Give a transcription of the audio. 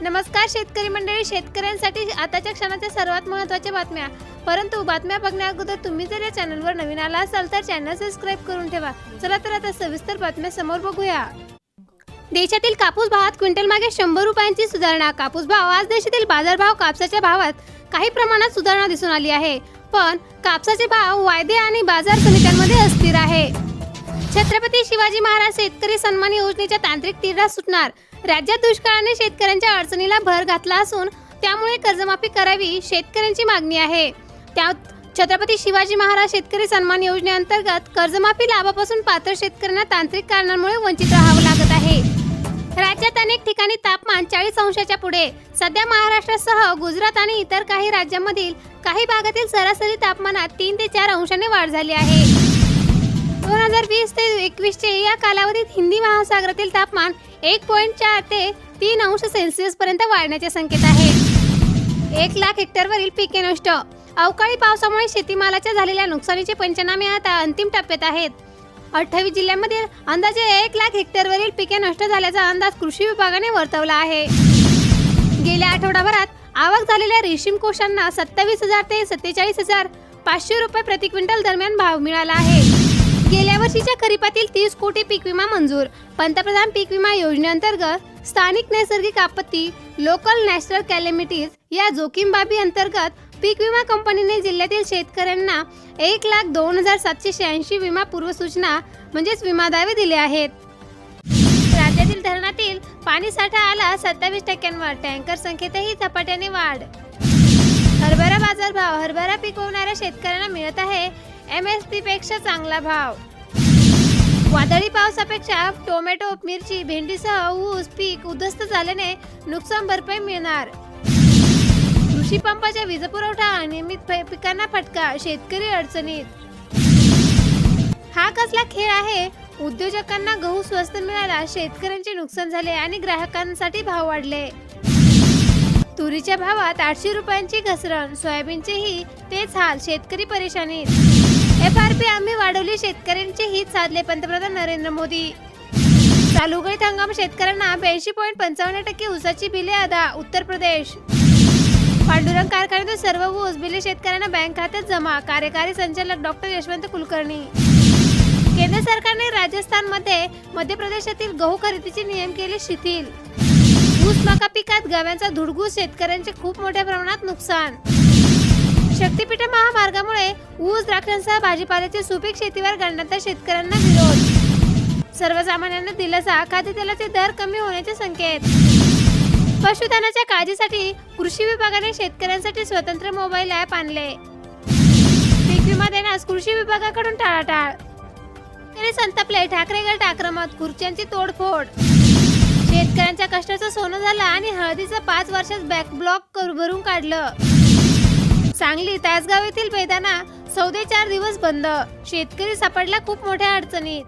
नमस्कार शेतकरी मंडळी शेतकऱ्यांसाठी आताच्या क्षणाच्या सर्वात महत्त्वाच्या बातम्या. परंतु बातम्या बघण्या अगोदर तुम्ही जर या चॅनलवर नवीन आला असाल तर चॅनल सबस्क्राईब करून ठेवा. चला तर आता सविस्तर बातम्या समोर बघूया. देशातील कापूस भावात क्विंटल मागे शंभर रुपयांची सुधारणा. कापूस भाव आज देशातील बाजारभाव कापसाच्या भावात काही प्रमाणात सुधारणा दिसून आली आहे. पण कापसाचे भाव वायदे आणि बाजार समित्यांमध्ये अस्थिर आहे. छत्रपती शिवाजी महाराज शेतकरी सन्मान योजनेच्या तांत्रिक तीव्र सुटणार. राज्यात दुष्काळाने शेतकऱ्यांच्या अडचणीला भर घातला असून त्यामुळे कर्जमाफी करावी शेतकऱ्यांची मागणी आहे. त्या छत्रपती शिवाजी महाराज शेतकरी सन्मान योजनेअंतर्गत कर्जमाफी लाभापासून पात्र शेतकऱ्यांना तांत्रिक कारणांमुळे वंचित राहावं लागत आहे. राज्यात अनेक ठिकाणी तापमान चाळीस अंशाच्या पुढे. सध्या महाराष्ट्रासह गुजरात आणि इतर काही राज्यांमधील काही भागातील सरासरी तापमानात तीन ते चार अंशाने वाढ झाली आहे. दोन हजार वीस ते एकवीसचे या कालावधीत हिंदी महासागरातील तापमान एक पॉईंट चार ते तीन अंश सेल्सिअस पर्यंत वाढण्याचे संकेत आहेत एक लाख हेक्टरवरील पिके नष्ट. अवकाळी पावसामुळे शेतीमालाच्या झालेल्या नुकसानीचे पंचनामे आता अंतिम टप्प्यात आहेत. अठ्ठावीस जिल्ह्यांमध्ये अंदाजे एक लाख हेक्टरवरील पिके नष्ट झाल्याचा अंदाज कृषी विभागाने वर्तवला आहे. गेल्या आठवडाभरात आवक झालेल्या रेशीम कोशांना सत्तावीस हजार ते सत्तेचाळीस हजार पाचशे रुपये प्रति क्विंटल दरम्यान भाव मिळाला आहे. गेल्या वर्षीच्या खरीपातील तीस कोटी पीक विमा मंजूर. पंतप्रधान पीक विमा योजनेअंतर्गत स्थानिक नैसर्गिक आपत्ती लोकल नॅशनल कॅलेमिटीज या जोखीम बाबी अंतर्गत पीक विमा कंपनीने जिल्ह्यातील शेतकऱ्यांना एक लाख दोन हजार सातशे शहाऐंशी विमा पूर्वसूचना म्हणजेच विमा दावे दिले आहेत. राज्यातील धरणातील पाणी साठा आला सत्तावीस टक्क्यांवर. टँकर संख्येतही झपाट्याने वाढ. हरभरा बाजारभाव हरभरा पिकवणाऱ्या शेतकऱ्यांना मिळत आहे एम एस पी पेक्षा चांगला भाव. वादळी पावसापेक्षा टोमॅटो मिरची भेंडीसह ऊस पीक उद्ध्वस्त झाल्याने नुकसान भरपाई मिळणार. कृषी पंपाच्या वीज पुरवठा अनियमित पिकांना फटका शेतकरी अडचणीत. हा कसला खेळ आहे? उद्योजकांना गहू स्वस्त मिळाला शेतकऱ्यांचे नुकसान झाले आणि ग्राहकांसाठी भाव वाढले. तुरीच्या भावात आठशे रुपयांची घसरण सोयाबीनचेही तेच हाल शेतकरी परेशानीत. एफ आर पी आम्ही वाढवली शेतकऱ्यांचे हित साधले पंतप्रधान नरेंद्र मोदी. चालू गळीत हंगाम शेतकऱ्यांना ब्याऐंशी पॉईंट पंचावन्न टक्के ऊसाची बिले अदा उत्तर प्रदेश. पांडुरंग कारखान्यातून सर्व ऊस बिले शेतकऱ्यांना बँक खात्यात जमा कार्यकारी संचालक डॉक्टर यशवंत कुलकर्णी. केंद्र सरकारने राजस्थानमध्ये मध्य प्रदेशातील गहू खरेदीचे नियम केले शिथिल. ऊस मका पिकात गव्यांचा धुडगूस शेतकऱ्यांचे खूप मोठ्या प्रमाणात नुकसान. शक्तीपीठ महामार्गामुळे ऊस द्राक्षांसह भाजीपाल्याची सुपीक शेतीवर गणनात शेतकऱ्यांना विरोध. सर्वसामान्यांना दिलासा खाद्यतेलाचे दर कमी होण्याचे संकेत. पशुधनाच्या काळजीसाठी कृषी विभागाने शेतकऱ्यांसाठी स्वतंत्र मोबाईल ॲप आणले. पीक विमा देण्यास कृषी विभागाकडून टाळाटाळ. शेतकरी संतापले ठाकरे गट आक्रमक खुर्च्यांची तोडफोड. शेतकऱ्यांच्या कष्टाचं सोनं झालं आणि हळदीचं पाच वर्षात बॅकब्लॉक कर- भरून काढलं. सांगली तासगाव येथील मैदाना चौदे चार दिवस बंद. शेतकरी सापडला खूप मोठ्या अडचणीत.